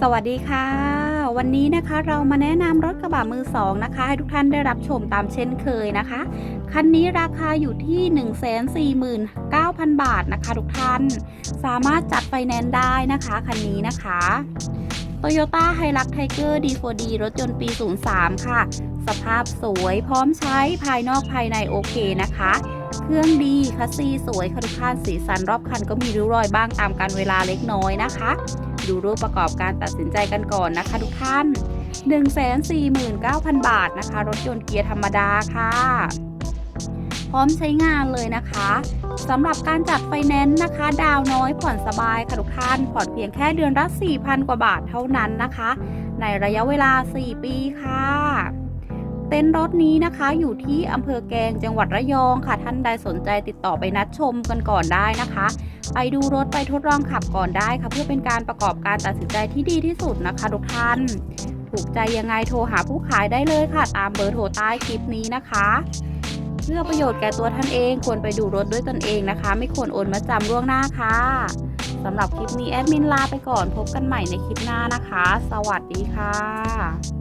สวัสดีค่ะ วันนี้นะคะเรามาแนะนำรถกระบะมือสองนะคะ ให้ทุกท่านได้รับชมตามเช่นเคยนะคะ คันนี้ราคาอยู่ที่ 149,000 บาทนะคะ ทุกท่าน สามารถจัดไฟแนนซ์ได้นะคะ คันนี้นะคะ Toyota h i l u x Tiger D4D รถยนต์ปี 03 ค่ะ สภาพสวยพร้อมใช้ภายนอกภายในโอเคนะคะเครื่องดีคัสซีสวยค่ะทุกท่านสีสันรอบคันก็มีริ้วรอยบ้างตามการเวลาเล็กน้อยนะคะ ดูรูปประกอบการตัดสินใจกันก่อนนะคะทุกท่าน 149,000 บาทนะคะ รถยนต์เกียร์ธรรมดาค่ะ พร้อมใช้งานเลยนะคะสำหรับการจัดไฟแนนซ์นะคะ ดาวน้อยผ่อนสบายค่ะทุกท่านผ่อนเพียงแค่เดือนละ4,000 กว่าบาทเท่านั้นนะคะ ในระยะเวลา 4 ปีค่ะ ต็นท์รถนี้นะคะ อยู่ที่อำเภอแกงจังหวัดระยองค่ะ ท่านใดสนใจติดต่อไปนัดชมกันก่อนได้นะคะ ไปดูรถไปทดลองขับก่อนได้ค่ะ เพื่อเป็นการประกอบการตัดสินใจที่ดีที่สุดนะคะทุกท่าน ถูกใจยังไงโทรหาผู้ขายได้เลยค่ะ ตามเบอร์โทรใต้คลิปนี้นะคะเพื่อประโยชน์แก่ตัวท่านเองควรไปดูรถด้วยตนเองนะคะ ไม่ควรโอนมาจำล่วงหน้าค่ะสำหรับคลิปนี้แอดมินลาไปก่อนพบกันใหม่ในคลิปหน้านะคะ สวัสดีค่ะ